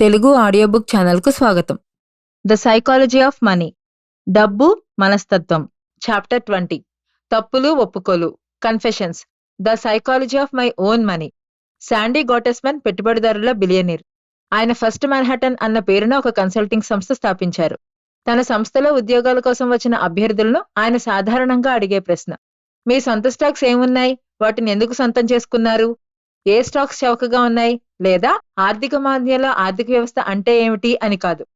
Telugu audio book ఛానల్కు స్వాగతం. The psychology of money. డబ్బు మనస్తత్వం. Chapter twenty. తప్పులు ఒప్పుకోలు. Confessions. The psychology of my own money. Sandy Gottesman పెట్టుబడిదారుల బిలియనీర్. ఆయన ఫస్ట్ మ్యాన్హాటన్ అన్న పేరున ఒక కన్సల్టింగ్ సంస్థ స్థాపించారు. తన సంస్థలో ఉద్యోగాల కోసం వచ్చిన అభ్యర్థులను ఆయన సాధారణంగా అడిగే ప్రశ్న. మీ సొంత స్టాక్స్ ఏమున్నాయి? వాటిని ఎందుకు సొంతం చేసుకున్నారు? ఏ స్టాక్స్ చౌకగా ఉన్నాయి లేదా ఆర్థిక మాంద్యంలో ఆర్థిక వ్యవస్థ అంటే ఏమిటి అని కాదు.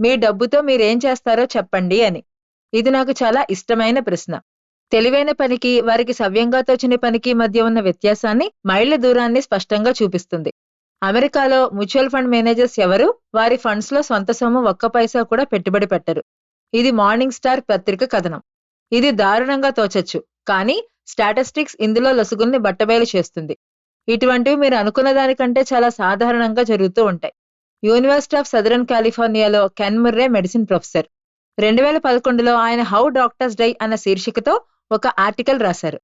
మీ డబ్బుతో మీరేం చేస్తారో చెప్పండి అని. ఇది నాకు చాలా ఇష్టమైన ప్రశ్న. తెలివైన పనికి వారికి సవ్యంగా తోచిన పనికి మధ్య ఉన్న వ్యత్యాసాన్ని మైళ్ళ దూరాన్ని స్పష్టంగా చూపిస్తుంది. అమెరికాలో మ్యూచువల్ ఫండ్ మేనేజర్స్ ఎవరు? వారి ఫండ్స్లో సొంత సొమ్ము ఒక్క పైసా కూడా పెట్టుబడి పెట్టరు. ఇది మార్నింగ్ స్టార్ పత్రిక కథనం. ఇది దారుణంగా తోచొచ్చు. కానీ స్టాటిస్టిక్స్ ఇందులో లొసుగుల్ని బట్టబయలు చేస్తుంది. ఇటువంటివి మీరు అనుకున్న దానికంటే చాలా సాధారణంగా జరుగుతూ ఉంటాయి. యూనివర్సిటీ ఆఫ్ సదరన్ కాలిఫోర్నియాలో కెన్ముర్రే మెడిసిన్ ప్రొఫెసర్. రెండు వేల పదకొండులో ఆయన హౌ డాక్టర్స్ డై అన్న శీర్షికతో ఒక ఆర్టికల్ రాశారు.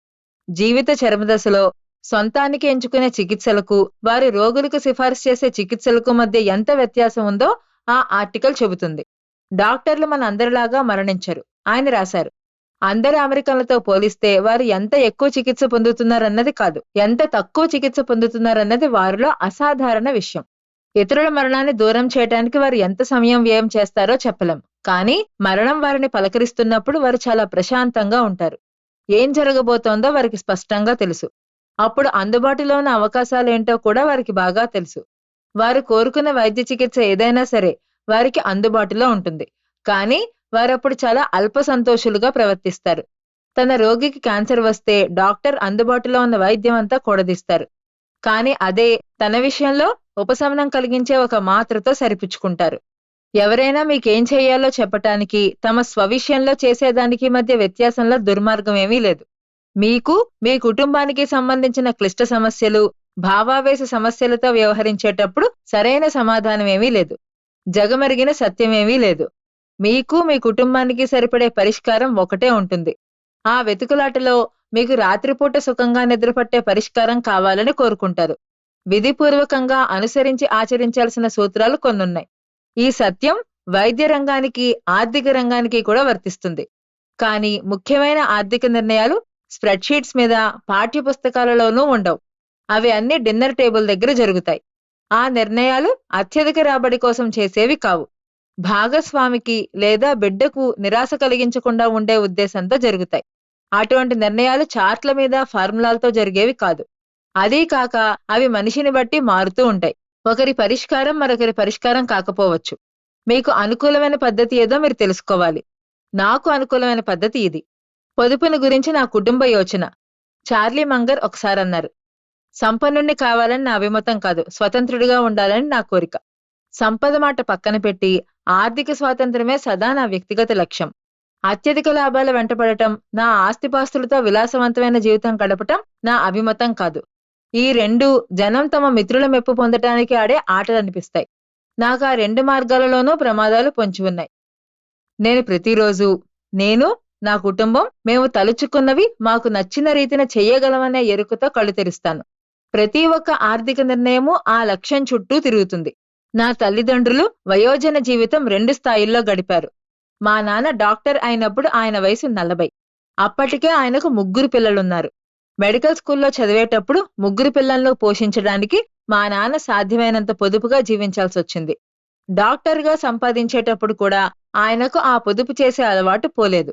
జీవిత చరమదశలో సొంతానికి ఎంచుకునే చికిత్సలకు వారి రోగులకు సిఫార్సు చేసే చికిత్సలకు మధ్య ఎంత వ్యత్యాసం ఉందో ఆ ఆర్టికల్ చెబుతుంది. డాక్టర్లు మన అందరిలాగా మరణించరు. ఆయన రాశారు. అందరి అమెరికన్లతో పోలిస్తే వారు ఎంత ఎక్కువ చికిత్స పొందుతున్నారన్నది కాదు ఎంత తక్కువ చికిత్స పొందుతున్నారన్నది వారిలో అసాధారణ విషయం. ఇతరుల మరణాన్ని దూరం చేయడానికి వారు ఎంత సమయం వ్యయం చేస్తారో చెప్పలేం కానీ మరణం వారిని పలకరిస్తున్నప్పుడు వారు చాలా ప్రశాంతంగా ఉంటారు. ఏం జరగబోతోందో వారికి స్పష్టంగా తెలుసు. అప్పుడు అందుబాటులో ఉన్న అవకాశాలు ఏంటో కూడా వారికి బాగా తెలుసు. వారు కోరుకున్న వైద్య చికిత్స ఏదైనా సరే వారికి అందుబాటులో ఉంటుంది. కానీ వారప్పుడు చాలా అల్ప సంతోషులుగా ప్రవర్తిస్తారు. తన రోగికి క్యాన్సర్ వస్తే డాక్టర్ అందుబాటులో ఉన్న వైద్యం అంతా కూడదీస్తారు. కానీ అదే తన విషయంలో ఉపశమనం కలిగించే ఒక మాత్రతో సరిపుచ్చుకుంటారు. ఎవరైనా మీకేం చేయాలో చెప్పటానికి తమ స్వవిషయంలో చేసేదానికి మధ్య వ్యత్యాసంలో దుర్మార్గం ఏమీ లేదు. మీకు మీ కుటుంబానికి సంబంధించిన క్లిష్ట సమస్యలు భావావేశ సమస్యలతో వ్యవహరించేటప్పుడు సరైన సమాధానం ఏమీ లేదు. జగమరిగిన సత్యమేమీ లేదు. మీకు మీ కుటుంబానికి సరిపడే పరిష్కారం ఒకటే ఉంటుంది. ఆ వెతుకులాటలో మీకు రాత్రిపూట సుఖంగా నిద్రపట్టే పరిష్కారం కావాలని కోరుకుంటారు. విధిపూర్వకంగా అనుసరించి ఆచరించాల్సిన సూత్రాలు కొన్నున్నాయి. ఈ సత్యం వైద్య రంగానికి ఆర్థిక రంగానికి కూడా వర్తిస్తుంది. కానీ ముఖ్యమైన ఆర్థిక నిర్ణయాలు స్ప్రెడ్షీట్స్ మీద పాఠ్య పుస్తకాలలోనూ ఉండవు. అవి అన్ని డిన్నర్ టేబుల్ దగ్గర జరుగుతాయి. ఆ నిర్ణయాలు అత్యధిక రాబడి కోసం చేసేవి కావు. భాగస్వామికి లేదా బిడ్డకు నిరాశ కలిగించకుండా ఉండే ఉద్దేశంతో జరుగుతాయి. అటువంటి నిర్ణయాలు చార్ట్ల మీద ఫార్ములాలతో జరిగేవి కాదు. అదీ కాక అవి మనిషిని బట్టి మారుతూ ఉంటాయి. ఒకరి పరిష్కారం మరొకరి పరిష్కారం కాకపోవచ్చు. మీకు అనుకూలమైన పద్ధతి ఏదో మీరు తెలుసుకోవాలి. నాకు అనుకూలమైన పద్ధతి ఇది. పొదుపుని గురించి నా కుటుంబ యోచన. చార్లీ మంగర్ ఒకసారి అన్నారు సంపన్నుణ్ణి కావాలని నా అభిమతం కాదు. స్వతంత్రుడిగా ఉండాలని నా కోరిక. సంపద మాట పక్కన పెట్టి ఆర్థిక స్వాతంత్రమే సదా నా వ్యక్తిగత లక్ష్యం. అత్యధిక లాభాల వెంటపడటం నా ఆస్తిపాస్తులతో విలాసవంతమైన జీవితం గడపటం నా అభిమతం కాదు. ఈ రెండు జనం తమ మిత్రుల మెప్పు పొందటానికి ఆడే ఆటలనిపిస్తాయి నాకు ఆ రెండు మార్గాలలోనూ ప్రమాదాలు పొంచి ఉన్నాయి. నేను ప్రతిరోజు నేను నా కుటుంబం మేము తలుచుకున్నవి మాకు నచ్చిన రీతిన చేయగలమనే ఎరుకతో కళ్ళు తెరుస్తాను. ప్రతి ఒక్క ఆర్థిక నిర్ణయము ఆ లక్ష్యం చుట్టూ తిరుగుతుంది. నా తల్లిదండ్రులు వయోజన జీవితం రెండు స్థాయిల్లో గడిపారు. మా నాన్న డాక్టర్ అయినప్పుడు ఆయన వయసు నలభై. అప్పటికే ఆయనకు ముగ్గురు పిల్లలున్నారు. మెడికల్ స్కూల్లో చదివేటప్పుడు ముగ్గురు పిల్లలను పోషించడానికి మా నాన్న సాధ్యమైనంత పొదుపుగా జీవించాల్సి వచ్చింది డాక్టర్గా సంపాదించేటప్పుడు కూడా ఆయనకు ఆ పొదుపు చేసే అలవాటు పోలేదు.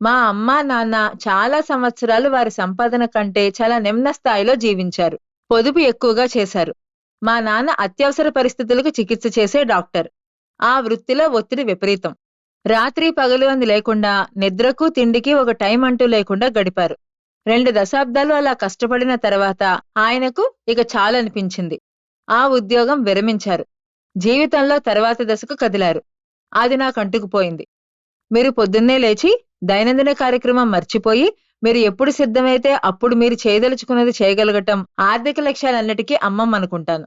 మా అమ్మ నాన్న చాలా సంవత్సరాలు వారి సంపాదన కంటే చాలా నిమ్న స్థాయిలో జీవించారు. పొదుపు ఎక్కువగా చేశారు. మా నాన్న అత్యవసర పరిస్థితులకు చికిత్స చేసే డాక్టర్. ఆ వృత్తిలో ఒత్తిడి విపరీతం. రాత్రి పగలు అని లేకుండా నిద్రకు తిండికి ఒక టైం అంటూ లేకుండా గడిపారు. రెండు దశాబ్దాలు అలా కష్టపడిన తర్వాత ఆయనకు ఇక చాలనిపించింది. ఆ ఉద్యోగం విరమించారు. జీవితంలో తర్వాత దశకు కదిలారు. అది నాకు అంటుకుపోయింది మీరు పొద్దున్నే లేచి దైనందిన కార్యక్రమం మర్చిపోయి మీరు ఎప్పుడు సిద్ధమైతే అప్పుడు మీరు చేయదలుచుకున్నది చేయగలగటం ఆర్థిక లక్ష్యాలన్నిటికీ అమ్మం అనుకుంటాను.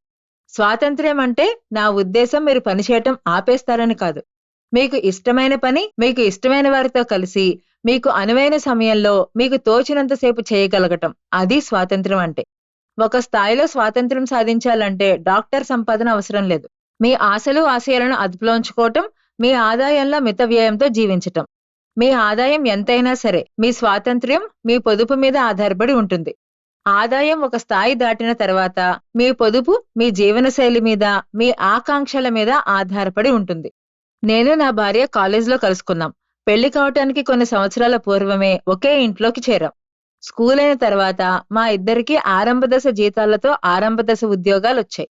స్వాతంత్ర్యం అంటే నా ఉద్దేశం మీరు పనిచేయటం ఆపేస్తారని కాదు. మీకు ఇష్టమైన పని మీకు ఇష్టమైన వారితో కలిసి మీకు అనువైన సమయంలో మీకు తోచినంతసేపు చేయగలగటం. అది స్వాతంత్ర్యం అంటే. ఒక స్థాయిలో స్వాతంత్ర్యం సాధించాలంటే డాక్టర్ సంపాదన అవసరం లేదు. మీ ఆశలు ఆశయాలను అదుపులో ఉంచుకోవటం మీ ఆదాయంలో మిత వ్యయంతో జీవించటం. మీ ఆదాయం ఎంతైనా సరే మీ స్వాతంత్ర్యం మీ పొదుపు మీద ఆధారపడి ఉంటుంది. ఆదాయం ఒక స్థాయి దాటిన తర్వాత మీ పొదుపు మీ జీవనశైలి మీద మీ ఆకాంక్షల మీద ఆధారపడి ఉంటుంది. నేను నా భార్య కాలేజీలో కలుసుకున్నాం. పెళ్ళి కావటానికి కొన్ని సంవత్సరాల పూర్వమే ఒకే ఇంట్లోకి చేరాం. స్కూల్ అయిన తర్వాత మా ఇద్దరికి ఆరంభ దశ జీతాలతో ఆరంభ దశ ఉద్యోగాలు వచ్చాయి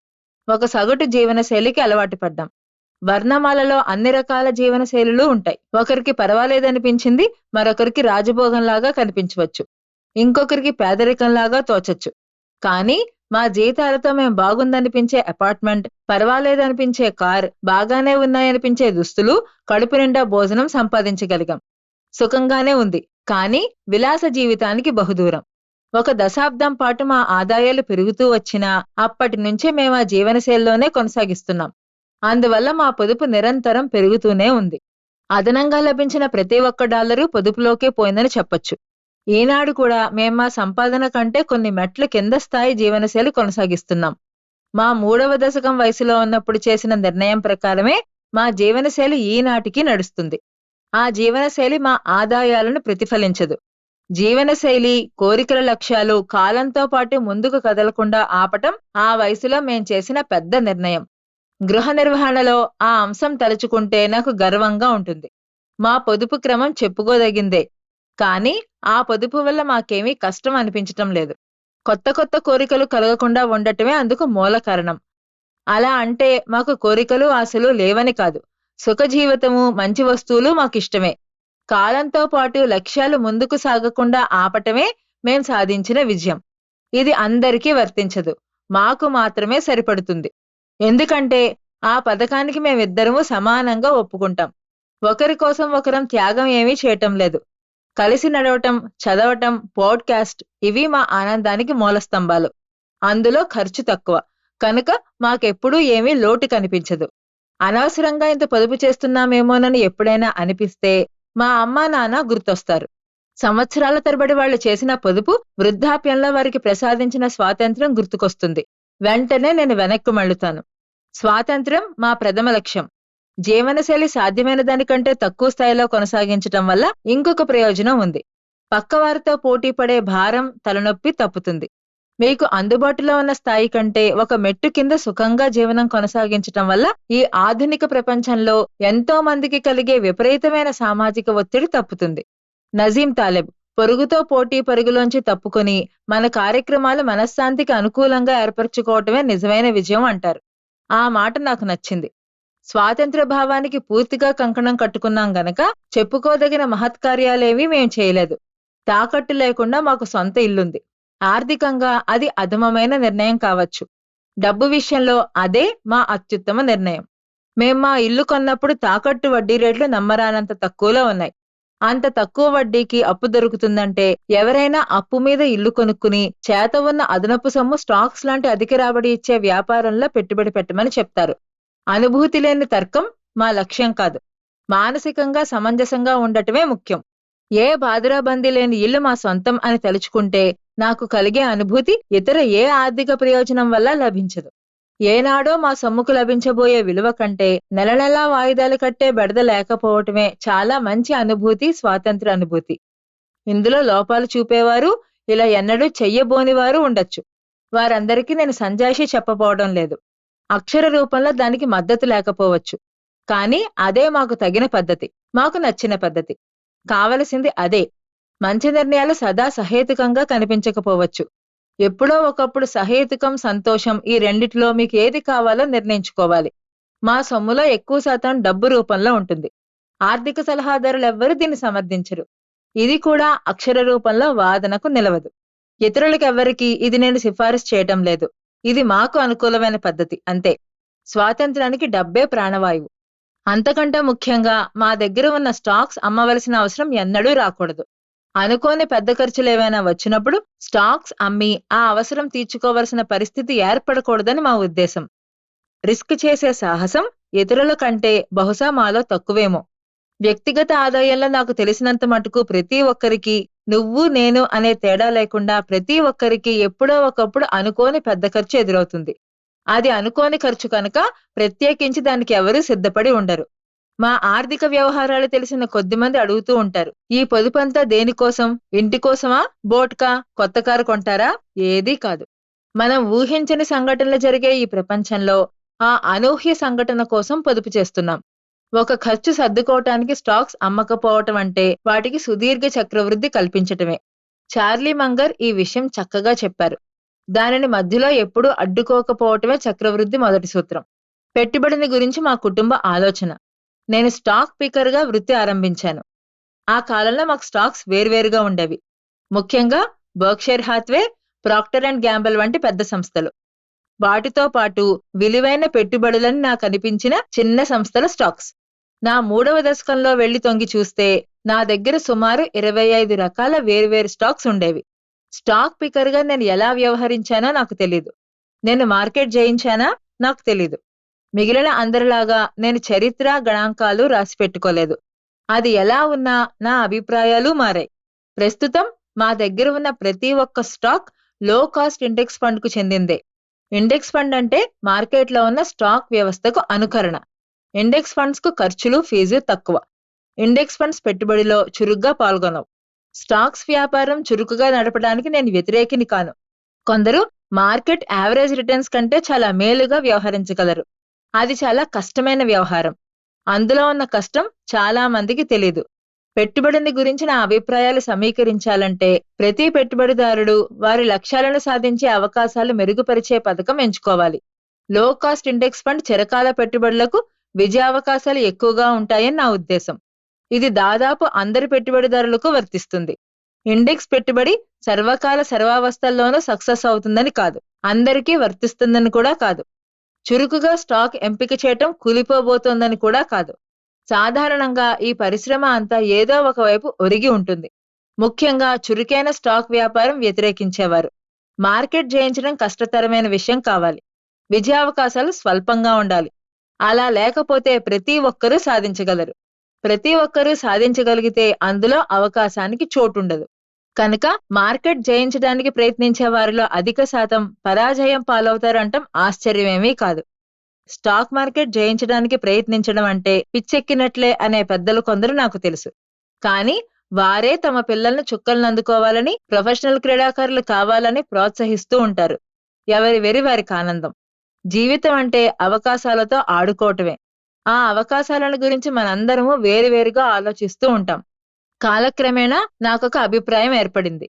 ఒక సగటు జీవనశైలికి అలవాటు పడ్డాం. వర్ణమాలలో అన్ని రకాల జీవన శైలులు ఉంటాయి. ఒకరికి పర్వాలేదనిపించింది మరొకరికి రాజభోగంలాగా కనిపించవచ్చు. ఇంకొకరికి పేదరికంలాగా తోచొచ్చు. కానీ మా జీతాలతో మేం బాగుందనిపించే అపార్ట్మెంట్ పర్వాలేదనిపించే కార్ బాగానే ఉన్నాయనిపించే దుస్తులు కడుపు నిండా భోజనం సంపాదించగలిగాం. సుఖంగానే ఉంది. కానీ విలాస జీవితానికి బహుదూరం. ఒక దశాబ్దం పాటు మా ఆదాయాలు పెరుగుతూ వచ్చినా అప్పటి నుంచే మేము ఆ జీవనశైలిలోనే కొనసాగిస్తున్నాం. అందువల్ల మా పొదుపు నిరంతరం పెరుగుతూనే ఉంది. అదనంగా లభించిన ప్రతి ఒక్క డాలరు పొదుపులోకే పోయిందని చెప్పొచ్చు. ఈనాడు కూడా మేము మా సంపాదన కంటే కొన్ని మెట్ల కింద స్థాయి జీవనశైలి కొనసాగిస్తున్నాం. మా మూడవ దశకం వయసులో ఉన్నప్పుడు చేసిన నిర్ణయం ప్రకారమే మా జీవనశైలి ఈనాటికి నడుస్తుంది. ఆ జీవనశైలి మా ఆదాయాలను ప్రతిఫలించదు. జీవనశైలి కోరికల లక్ష్యాలు కాలంతో పాటు ముందుకు కదలకుండా ఆపటం ఆ వయసులో మేం చేసిన పెద్ద నిర్ణయం. గృహ నిర్వహణలో ఆ అంశం తలుచుకుంటే నాకు గర్వంగా ఉంటుంది. మా పొదుపు క్రమం చెప్పుకోదగిందే. కానీ ఆ పొదుపు వల్ల మాకేమీ కష్టం అనిపించటం లేదు. కొత్త కొత్త కోరికలు కలగకుండా ఉండటమే అందుకు మూల కారణం. అలా అంటే మాకు కోరికలు ఆశలు లేవని కాదు. సుఖజీవితము మంచి వస్తువులు మాకిష్టమే. కాలంతో పాటు లక్ష్యాలు ముందుకు సాగకుండా ఆపటమే మేం సాధించిన విజయం. ఇది అందరికీ వర్తించదు. మాకు మాత్రమే సరిపడుతుంది. ఎందుకంటే ఆ పథకానికి మేమిద్దరము సమానంగా ఒప్పుకుంటాం. ఒకరి కోసం ఒకరం త్యాగం ఏమీ చేయటం లేదు. కలిసి నడవటం చదవటం పాడ్కాస్ట్ ఇవి మా ఆనందానికి మూలస్తంభాలు అందులో ఖర్చు తక్కువ. కనుక మాకెప్పుడూ ఏమీ లోటు కనిపించదు. అనవసరంగా ఇంత పొదుపు చేస్తున్నామేమోనని ఎప్పుడైనా అనిపిస్తే మా అమ్మా నాన్న గుర్తొస్తారు. సంవత్సరాల తరబడి వాళ్ళు చేసిన పొదుపు వృద్ధాప్యంలో వారికి ప్రసాదించిన స్వాతంత్ర్యం గుర్తుకొస్తుంది. వెంటనే నేను వెనక్కు మళ్ళుతాను. స్వాతంత్ర్యం మా ప్రథమ లక్ష్యం. జీవనశైలి సాధ్యమైన దానికంటే తక్కువ స్థాయిలో కొనసాగించటం వల్ల ఇంకొక ప్రయోజనం ఉంది. పక్కవారితో పోటీ పడే భారం తలనొప్పి తప్పుతుంది. మీకు అందుబాటులో ఉన్న స్థాయి కంటే ఒక మెట్టు కింద సుఖంగా జీవనం కొనసాగించటం వల్ల ఈ ఆధునిక ప్రపంచంలో ఎంతో మందికి కలిగే విపరీతమైన సామాజిక ఒత్తిడి తప్పుతుంది. నజీం తాలెబ్ పొరుగుతో పోటీ పరుగులోంచి తప్పుకొని మన కార్యక్రమాలు మనశ్శాంతికి అనుకూలంగా ఏర్పరచుకోవటమే నిజమైన విజయం అంటారు. ఆ మాట నాకు నచ్చింది. స్వాతంత్ర భావానికి పూర్తిగా కంకణం కట్టుకున్నాం గనక చెప్పుకోదగిన మహత్కార్యాలేమీ మేం చేయలేదు. తాకట్టు లేకుండా మాకు సొంత ఇల్లుంది. ఆర్థికంగా అది అధమమైన నిర్ణయం కావచ్చు. డబ్బు విషయంలో అదే మా అత్యుత్తమ నిర్ణయం. మేం మా ఇల్లు కొన్నప్పుడు తాకట్టు వడ్డీ రేట్లు నమ్మరానంత తక్కువలో ఉన్నాయి. అంత తక్కువ వడ్డీకి అప్పు దొరుకుతుందంటే ఎవరైనా అప్పు మీద ఇల్లు కొనుక్కుని చేత ఉన్న అదనపు సొమ్ము స్టాక్స్ లాంటి అధిక రాబడి ఇచ్చే వ్యాపారంలో పెట్టుబడి పెట్టమని చెప్తారు. అనుభూతి లేని తర్కం మా లక్ష్యం కాదు. మానసికంగా సమంజసంగా ఉండటమే ముఖ్యం. ఏ బాధరాబందీ లేని ఇల్లు మా సొంతం అని తలుచుకుంటే నాకు కలిగే అనుభూతి ఇతర ఏ ఆర్థిక ప్రయోజనం వల్ల లభించదు. ఏనాడో మా సొమ్ముకు లభించబోయే విలువ కంటే నెల నెలా వాయిదాలు కట్టే బెడద లేకపోవటమే చాలా మంచి అనుభూతి స్వాతంత్ర అనుభూతి. ఇందులో లోపాలు చూపేవారు ఇలా ఎన్నడూ చెయ్యబోనివారు ఉండొచ్చు. వారందరికీ నేను సంజాయిషి చెప్పబోవడం లేదు. అక్షర రూపంలో దానికి మద్దతు లేకపోవచ్చు. కానీ అదే మాకు తగిన పద్ధతి. మాకు నచ్చిన పద్ధతి. కావలసింది అదే. మంచి నిర్ణయాలు సదా సహేతుకంగా కనిపించకపోవచ్చు. ఎప్పుడో ఒకప్పుడు సహేతుకం సంతోషం ఈ రెండిటిలో మీకు ఏది కావాలో నిర్ణయించుకోవాలి. మా సొమ్ములో ఎక్కువ శాతం డబ్బు రూపంలో ఉంటుంది. ఆర్థిక సలహాదారులెవ్వరూ దీన్ని సమర్థించరు. ఇది కూడా అక్షర రూపంలో వాదనకు నిలవదు. ఇతరులకెవ్వరికీ ఇది నేను సిఫారసు చేయటం లేదు. ఇది మాకు అనుకూలమైన పద్ధతి అంతే. స్వాతంత్రానికి డబ్బే ప్రాణవాయువు. అంతకంటే ముఖ్యంగా మా దగ్గర ఉన్న స్టాక్స్ అమ్మవలసిన అవసరం ఎన్నడూ రాకూడదు. అనుకోని పెద్ద ఖర్చులు ఏవైనా వచ్చినప్పుడు స్టాక్స్ అమ్మి ఆ అవసరం తీర్చుకోవలసిన పరిస్థితి ఏర్పడకూడదని మా ఉద్దేశం. రిస్క్ చేసే సాహసం ఇతరుల కంటే బహుశా మాలో తక్కువేమో. వ్యక్తిగత ఆదాయంలో నాకు తెలిసినంత మటుకు ప్రతి ఒక్కరికి నువ్వు నేను అనే తేడా లేకుండా ప్రతి ఒక్కరికి ఎప్పుడో ఒకప్పుడు అనుకోని పెద్ద ఖర్చు ఎదురవుతుంది. అది అనుకోని ఖర్చు కనుక ప్రత్యేకించి దానికి ఎవరూ సిద్ధపడి ఉండరు. మా ఆర్థిక వ్యవహారాలు తెలిసిన కొద్దిమంది అడుగుతూ ఉంటారు ఈ పొదుపంతా దేనికోసం ఇంటి కోసమా? బోట్కా? కొత్త కారు కొంటారా? ఏదీ కాదు. మనం ఊహించని సంఘటనలు జరిగే ఈ ప్రపంచంలో ఆ అనూహ్య సంఘటన కోసం పొదుపు చేస్తున్నాం. ఒక ఖర్చు సర్దుకోవటానికి స్టాక్స్ అమ్మకపోవటం అంటే వాటికి సుదీర్ఘ చక్రవృద్ధి కల్పించటమే. చార్లీ మంగర్ ఈ విషయం చక్కగా చెప్పారు. దానిని మధ్యలో ఎప్పుడూ అడ్డుకోకపోవటమే చక్రవృద్ధి మొదటి సూత్రం. పెట్టుబడిని గురించి మా కుటుంబ ఆలోచన. నేను స్టాక్ పికర్గా వృత్తి ఆరంభించాను. ఆ కాలంలో మాకు స్టాక్స్ వేర్వేరుగా ఉండేవి. ముఖ్యంగా Berkshire Hathaway Procter and Gamble వంటి పెద్ద సంస్థలు. వాటితో పాటు విలువైన పెట్టుబడులని నాకు అనిపించిన చిన్న సంస్థల స్టాక్స్. నా మూడవ దశకంలో వెళ్ళి తొంగి చూస్తే నా దగ్గర సుమారు ఇరవై ఐదు రకాల వేర్వేరు స్టాక్స్ ఉండేవి. స్టాక్ పికర్గా నేను ఎలా వ్యవహరించానో నాకు తెలీదు. నేను మార్కెట్ జయించానా? నాకు తెలీదు. మిగిలిన అందరిలాగా నేను చరిత్ర గణాంకాలు రాసి పెట్టుకోలేదు. అది ఎలా ఉన్నా నా అభిప్రాయాలు మారాయి. ప్రస్తుతం మా దగ్గర ఉన్న ప్రతి ఒక్క స్టాక్లో కాస్ట్ ఇండెక్స్ ఫండ్కు చెందిందే. ఇండెక్స్ ఫండ్ అంటే మార్కెట్లో ఉన్న స్టాక్ వ్యవస్థకు అనుకరణ. ఇండెక్స్ ఫండ్స్కు ఖర్చులు ఫీజు తక్కువ. ఇండెక్స్ ఫండ్స్ పెట్టుబడిలో చురుగ్గా పాల్గొనవు. స్టాక్స్ వ్యాపారం చురుకుగా నడపడానికి నేను వ్యతిరేకిని కాను. కొందరు మార్కెట్ యావరేజ్ రిటర్న్స్ కంటే చాలా మేలుగా వ్యవహరించగలరు. అది చాలా కష్టమైన వ్యవహారం. అందులో ఉన్న కష్టం చాలా మందికి తెలియదు పెట్టుబడిని గురించి నా అభిప్రాయాలు సమీకరించాలంటే ప్రతి పెట్టుబడిదారుడు వారి లక్ష్యాలను సాధించే అవకాశాలు మెరుగుపరిచే పథకం ఎంచుకోవాలి. లో కాస్ట్ ఇండెక్స్ ఫండ్ చిరకాల పెట్టుబడులకు విజయావకాశాలు ఎక్కువగా ఉంటాయని నా ఉద్దేశం. ఇది దాదాపు అందరి పెట్టుబడిదారులకు వర్తిస్తుంది. ఇండెక్స్ పెట్టుబడి సర్వకాల సర్వావస్థల్లోనూ సక్సెస్ అవుతుందని కాదు అందరికీ వర్తిస్తుందని కూడా కాదు. చురుకుగా స్టాక్ ఎంపిక చేయటం కూలిపోబోతోందని కూడా కాదు. సాధారణంగా ఈ పరిశ్రమ అంతా ఏదో ఒకవైపు ఒరిగి ఉంటుంది. ముఖ్యంగా చురుకైన స్టాక్ వ్యాపారం వ్యతిరేకించేవారు. మార్కెట్ జయించడం కష్టతరమైన విషయం కావాలి. విజయావకాశాలు స్వల్పంగా ఉండాలి. అలా లేకపోతే ప్రతి ఒక్కరూ సాధించగలరు. ప్రతి ఒక్కరూ సాధించగలిగితే అందులో అవకాశానికి చోటుండదు. కనుక మార్కెట్ జయించడానికి ప్రయత్నించే వారిలో అధిక శాతం పరాజయం పాలవుతారంటం ఆశ్చర్యమేమీ కాదు. స్టాక్ మార్కెట్ జయించడానికి ప్రయత్నించడం అంటే పిచ్చెక్కినట్లే అనే పెద్దలు కొందరు నాకు తెలుసు. కానీ వారే తమ పిల్లల్ని చుక్కలను అందుకోవాలని ప్రొఫెషనల్ క్రీడాకారులు కావాలని ప్రోత్సహిస్తూ ఉంటారు. ఎవరి వెరి వారికి ఆనందం. జీవితం అంటే అవకాశాలతో ఆడుకోవటమే. ఆ అవకాశాలను గురించి మనందరము వేరువేరుగా ఆలోచిస్తూ ఉంటాం. కాలక్రమేణా నాకొక అభిప్రాయం ఏర్పడింది.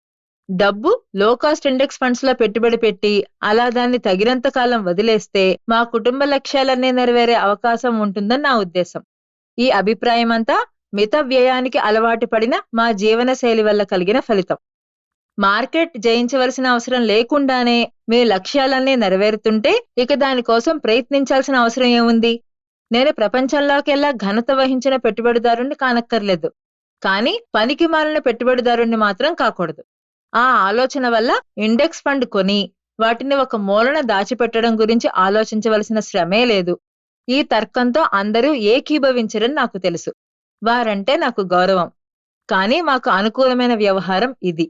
డబ్బు లో కాస్ట్ ఇండెక్స్ ఫండ్స్లో పెట్టుబడి పెట్టి అలా దాన్ని తగినంత కాలం వదిలేస్తే మా కుటుంబ లక్ష్యాలన్నీ నెరవేరే అవకాశం ఉంటుందని నా ఉద్దేశం. ఈ అభిప్రాయం అంతా మిత వ్యయానికి అలవాటు పడిన మా జీవన శైలి వల్ల కలిగిన ఫలితం. మార్కెట్ జయించవలసిన అవసరం లేకుండానే మీ లక్ష్యాలన్నీ నెరవేరుతుంటే ఇక దానికోసం ప్రయత్నించాల్సిన అవసరం ఏముంది? నేను ప్రపంచంలోకెల్లా ఘనత వహించిన పెట్టుబడిదారుణ్ణి కానక్కర్లేదు. కానీ పనికి మాలిన పెట్టుబడిదారుణ్ణి మాత్రం కాకూడదు. ఆ ఆలోచన వల్ల ఇండెక్స్ ఫండ్ కొని వాటిని ఒక మూలన దాచిపెట్టడం గురించి ఆలోచించవలసిన శ్రమే లేదు. ఈ తర్కంతో అందరూ ఏకీభవించరని నాకు తెలుసు. వారంటే నాకు గౌరవం. కానీ మాకు అనుకూలమైన వ్యవహారం ఇది.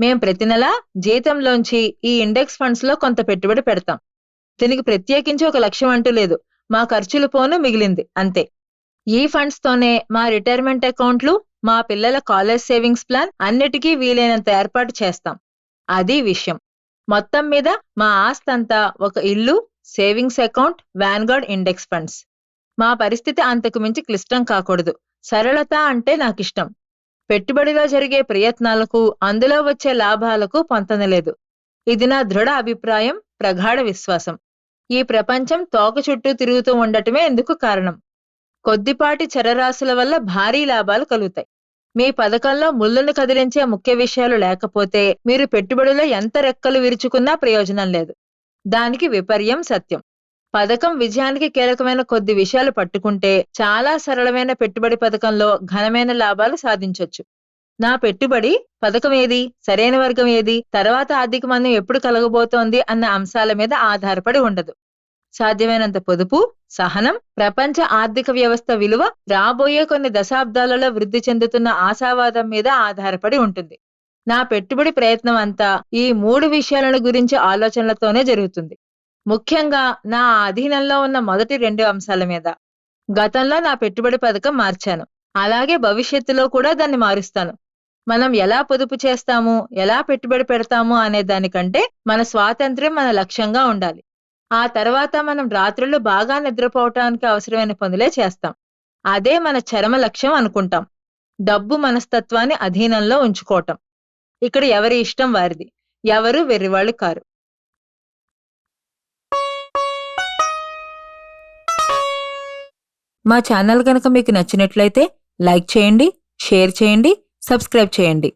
మేం ప్రతి నెల జీతంలోంచి ఈ ఇండెక్స్ ఫండ్స్లో కొంత పెట్టుబడి పెడతాం. దీనికి ప్రత్యేకించి ఒక లక్ష్యం అంటూ లేదు. మా ఖర్చులు పోను మిగిలింది. అంతే. ఈ ఫండ్స్ తోనే మా రిటైర్మెంట్ అకౌంట్లు మా పిల్లల కాలేజ్ సేవింగ్స్ ప్లాన్ అన్నిటికీ వీలైనంత ఏర్పాటు చేస్తాం. అది విషయం. మొత్తం మీద మా ఆస్తంతా ఒక ఇల్లు savings account Vanguard index funds. మా పరిస్థితి అంతకు మించి క్లిష్టం కాకూడదు. సరళత అంటే నాకిష్టం. పెట్టుబడిలో జరిగే ప్రయత్నాలకు అందులో వచ్చే లాభాలకు పొంతనలేదు. ఇది నా దృఢ అభిప్రాయం ప్రగాఢ విశ్వాసం. ఈ ప్రపంచం తోక చుట్టూ తిరుగుతూ ఉండటమే ఎందుకు కారణం. కొద్దిపాటి చరరాశుల వల్ల భారీ లాభాలు కలుగుతాయి. మీ పథకంలో ముళ్ళను కదిలించే ముఖ్య విషయాలు లేకపోతే మీరు పెట్టుబడిలో ఎంత రెక్కలు విరుచుకున్నా ప్రయోజనం లేదు. దానికి విపర్యం సత్యం. పథకం విజయానికి కీలకమైన కొద్ది విషయాలు పట్టుకుంటే చాలా సరళమైన పెట్టుబడి పథకంలో ఘనమైన లాభాలు సాధించవచ్చు నా పెట్టుబడి పథకం ఏది సరైన వర్గం ఏది తర్వాత ఆర్థిక మందం ఎప్పుడు కలగబోతోంది అన్న అంశాల మీద ఆధారపడి ఉండదు. సాధ్యమైనంత పొదుపు సహనం ప్రపంచ ఆర్థిక వ్యవస్థ విలువ రాబోయే కొన్ని దశాబ్దాలలో వృద్ధి చెందుతున్న ఆశావాదం మీద ఆధారపడి ఉంటుంది. నా పెట్టుబడి ప్రయత్నం అంతా ఈ మూడు విషయాలను గురించి ఆలోచనలతోనే జరుగుతుంది. ముఖ్యంగా నా అధీనంలో ఉన్న మొదటి రెండు అంశాల మీద. గతంలో నా పెట్టుబడి పథకం మార్చాను. అలాగే భవిష్యత్తులో కూడా దాన్ని మారుస్తాను. మనం ఎలా పొదుపు చేస్తాము ఎలా పెట్టుబడి పెడతాము అనే దానికంటే మన స్వాతంత్ర్యం మన లక్ష్యంగా ఉండాలి. ఆ తర్వాత మనం రాత్రులు బాగా నిద్రపోవటానికి అవసరమైన పనులే చేస్తాం. అదే మన చరమ లక్ష్యం అనుకుంటాం. డబ్బు మనస్తత్వాన్ని అధీనంలో ఉంచుకోవటం. ఇక్కడ ఎవరి ఇష్టం వారిది. ఎవరు వెర్రివాళ్ళు కారు. మా ఛానల్ కనుక మీకు నచ్చినట్లయితే లైక్ చేయండి షేర్ చేయండి సబ్స్క్రైబ్ చేయండి.